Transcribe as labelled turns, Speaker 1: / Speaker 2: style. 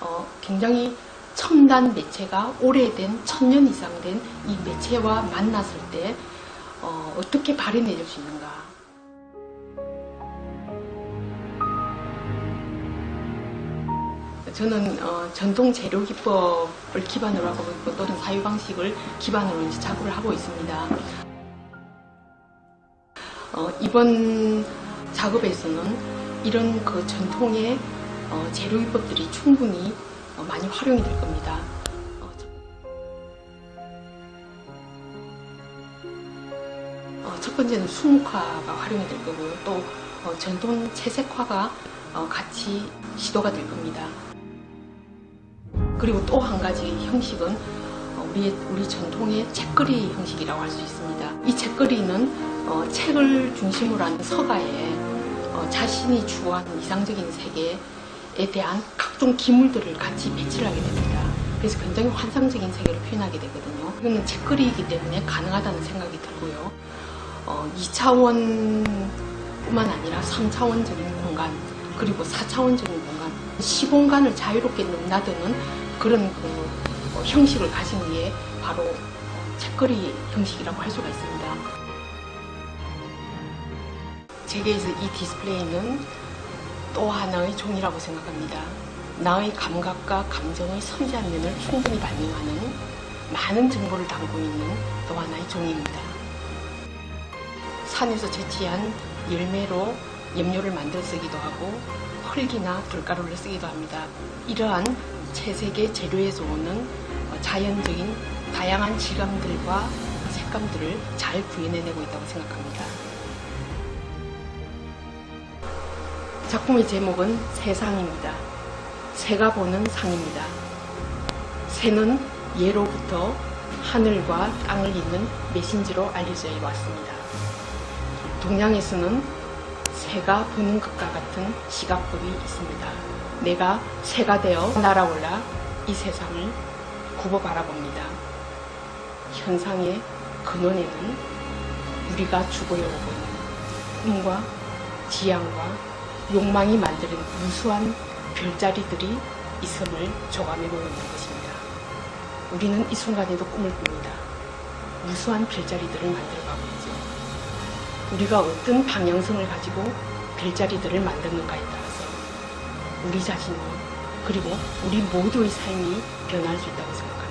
Speaker 1: 어, 굉장히 첨단 매체가 오래된 천년 이상 된 이 매체와 만났을 때 어, 어떻게 발현해질 수 있는가. 저는 어, 전통 재료 기법을 기반으로 하고 있고 또는 사유 방식을 기반으로 이제 작업을 하고 있습니다. 어, 이번 작업에서는 이런 그 전통의 어, 재료 기법들이 충분히 어, 많이 활용이 될 겁니다. 어, 첫- 어, 첫 번째는 수묵화가 활용이 될 거고요. 또 어, 전통 채색화가 어, 같이 시도가 될 겁니다. 그리고 또 한 가지 형식은 어, 우리 우리 전통의 책거리 형식이라고 할 수 있습니다. 이 책거리는 어, 책을 중심으로 한 서가에 어, 자신이 추구하는 이상적인 세계에 대한 각종 기물들을 같이 배치를 하게 됩니다. 그래서 굉장히 환상적인 세계를 표현하게 되거든요. 이거는 책거리이기 때문에 가능하다는 생각이 들고요. 어, 2차원뿐만 아니라 3차원적인 공간 그리고 4차원적인 공간 시공간을 자유롭게 넘나드는 그런 그 어, 형식을 가진 게 바로 어, 책거리 형식이라고 할 수가 있습니다. 제게에서 이 디스플레이는 또 하나의 종이라고 생각합니다. 나의 감각과 감정의 섬세한 면을 충분히 반영하는 많은 정보를 담고 있는 또 하나의 종입니다. 산에서 채취한 열매로 염료를 만들어 쓰기도 하고 흙이나 불가루를 쓰기도 합니다. 이러한 채색의 재료에서 오는 어, 자연적인 다양한 질감들과 색감들을 잘 구현해내고 있다고 생각합니다. 작품의 제목은 세상입니다. 새가 보는 상입니다. 새는 예로부터 하늘과 땅을 잇는 메신저로 알려져 왔습니다. 동양에서는 새가 보는 것과 같은 시각법이 있습니다. 내가 새가 되어 날아올라 이 세상을 굽어 바라봅니다. 현상의 근원에는 우리가 죽어려고 보는 꿈과 지향과 욕망이 만드는 무수한 별자리들이 있음을 조감해보고 있는 것입니다. 우리는 이 순간에도 꿈을 꿉니다. 무수한 별자리들을 만들어가고 있죠. 우리가 어떤 방향성을 가지고 별자리들을 만드는가에 따라서 우리 자신이 그리고 우리 모두의 삶이 변할 수 있다고 생각합니다.